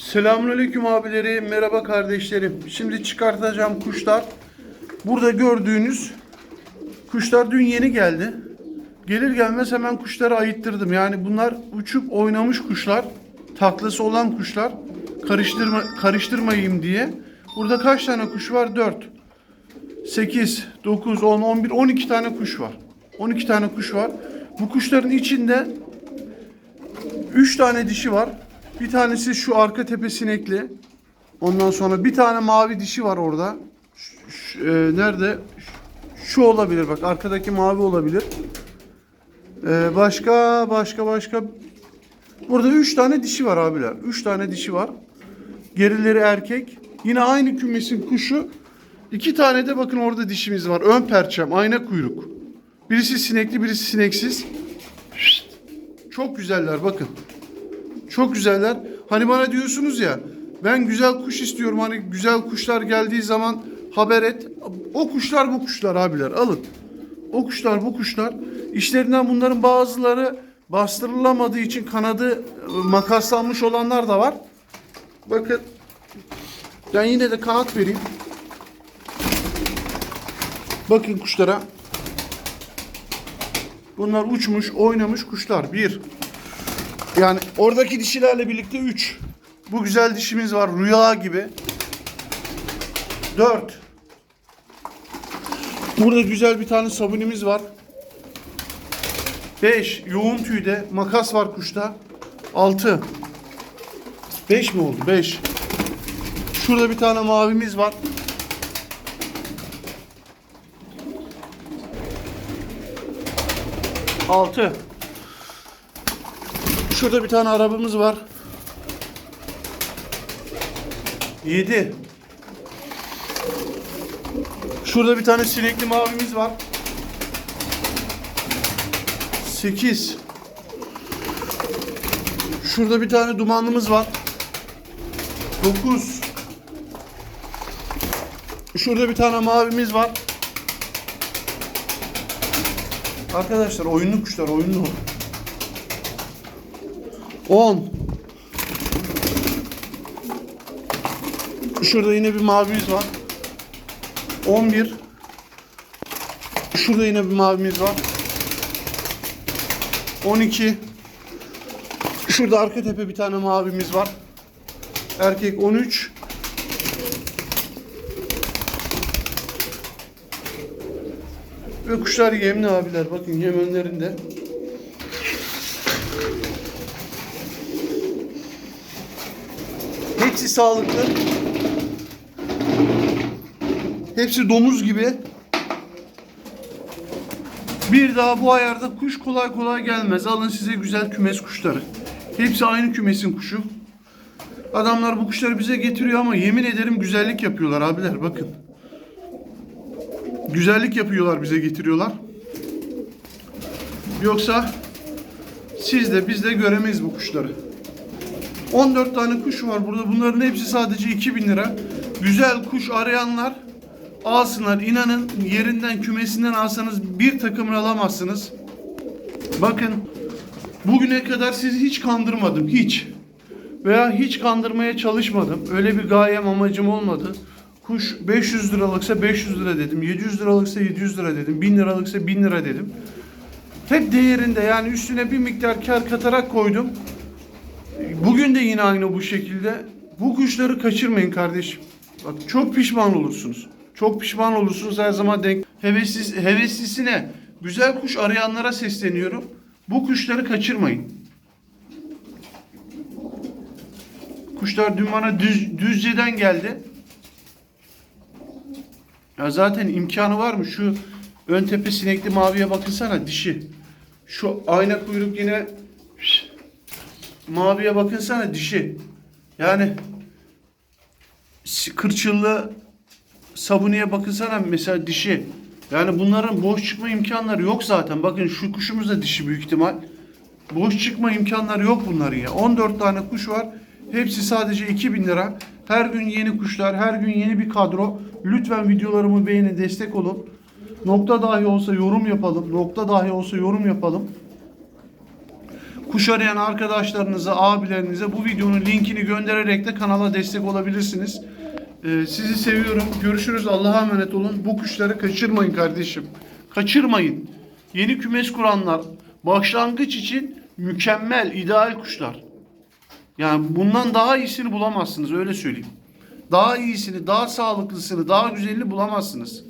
Selamünaleyküm abileri, merhaba kardeşlerim. Şimdi çıkartacağım kuşlar. Burada gördüğünüz kuşlar dün yeni geldi. Gelir gelmez hemen kuşları ayıttırdım. Yani bunlar uçup oynamış kuşlar, taklası olan kuşlar. Karıştırma karıştırmayayım diye. Burada kaç tane kuş var? 4. 8, 9, 10, 11, 12 tane kuş var. 12 tane kuş var. Bu kuşların içinde Üç tane dişi var. Bir tanesi şu arka tepe sinekli. Ondan sonra bir tane mavi dişi var orada. Ş- ş- e, nerede? Şu olabilir bak. Arkadaki mavi olabilir. E, başka başka başka. Burada üç tane dişi var abiler. Üç tane dişi var. Gerileri erkek. Yine aynı kümesin kuşu. İki tane de bakın orada dişimiz var. Ön perçem, ayna kuyruk. Birisi sinekli, birisi sineksiz. Çok güzeller bakın. Çok güzeller. Hani bana diyorsunuz ya ben güzel kuş istiyorum. Hani güzel kuşlar geldiği zaman haber et. O kuşlar bu kuşlar abiler alın. O kuşlar bu kuşlar. İşlerinden bunların bazıları bastırılamadığı için kanadı e, makaslanmış olanlar da var. Bakın ben yine de kanat vereyim. Bakın kuşlara. Bunlar uçmuş, oynamış kuşlar. Bir. Yani oradaki dişilerle birlikte üç. Bu güzel dişimiz var. Rüya gibi. Dört. Burada güzel bir tane sabunimiz var. Beş. Yoğun tüyde. Makas var kuşta. Altı. Beş mi oldu? Beş. Şurada bir tane mavimiz var. Altı. Şurada bir tane arabamız var. Yedi. Şurada bir tane sinekli mavimiz var. Sekiz. Şurada bir tane dumanlımız var. Dokuz. Şurada bir tane mavimiz var. Arkadaşlar oyunlu kuşlar oyunlu. 10 Şurada yine bir mavimiz var. 11 Şurada yine bir mavimiz var. 12 Şurada arka tepe bir tane mavimiz var. Erkek 13 Ve kuşlar yemli abiler. Bakın yem önlerinde. Hepsi sağlıklı. Hepsi domuz gibi. Bir daha bu ayarda kuş kolay kolay gelmez. Alın size güzel kümes kuşları. Hepsi aynı kümesin kuşu. Adamlar bu kuşları bize getiriyor ama yemin ederim güzellik yapıyorlar abiler bakın. Güzellik yapıyorlar bize getiriyorlar. Yoksa siz de biz de göremeyiz bu kuşları. 14 tane kuş var burada. Bunların hepsi sadece 2000 lira. Güzel kuş arayanlar alsınlar. İnanın yerinden kümesinden alsanız bir takımını alamazsınız. Bakın bugüne kadar sizi hiç kandırmadım. Hiç. Veya hiç kandırmaya çalışmadım. Öyle bir gayem amacım olmadı. Kuş 500 liralıksa 500 lira dedim. 700 liralıksa 700 lira dedim. 1000 liralıksa 1000 lira dedim. Hep değerinde yani üstüne bir miktar kar katarak koydum. Bugün de yine aynı bu şekilde. Bu kuşları kaçırmayın kardeşim. Bak çok pişman olursunuz. Çok pişman olursunuz her zaman denk. Heveslis, heveslisine, güzel kuş arayanlara sesleniyorum. Bu kuşları kaçırmayın. Kuşlar dün bana düz, Düzce'den geldi. Ya zaten imkanı var mı? Şu ön tepe sinekli maviye bakınsana dişi. Şu ayna kuyruk yine maviye bakınsana dişi. Yani kırçıllı sabuniye bakınsana mesela dişi. Yani bunların boş çıkma imkanları yok zaten. Bakın şu kuşumuz da dişi büyük ihtimal. Boş çıkma imkanları yok bunların ya. 14 tane kuş var. Hepsi sadece 2000 lira. Her gün yeni kuşlar, her gün yeni bir kadro. Lütfen videolarımı beğenin, destek olun. Nokta dahi olsa yorum yapalım. Nokta dahi olsa yorum yapalım. Kuş arayan arkadaşlarınıza, abilerinize bu videonun linkini göndererek de kanala destek olabilirsiniz. Ee, sizi seviyorum. Görüşürüz. Allah'a emanet olun. Bu kuşları kaçırmayın kardeşim. Kaçırmayın. Yeni kümes kuranlar başlangıç için mükemmel, ideal kuşlar. Yani bundan daha iyisini bulamazsınız öyle söyleyeyim. Daha iyisini, daha sağlıklısını, daha güzelini bulamazsınız.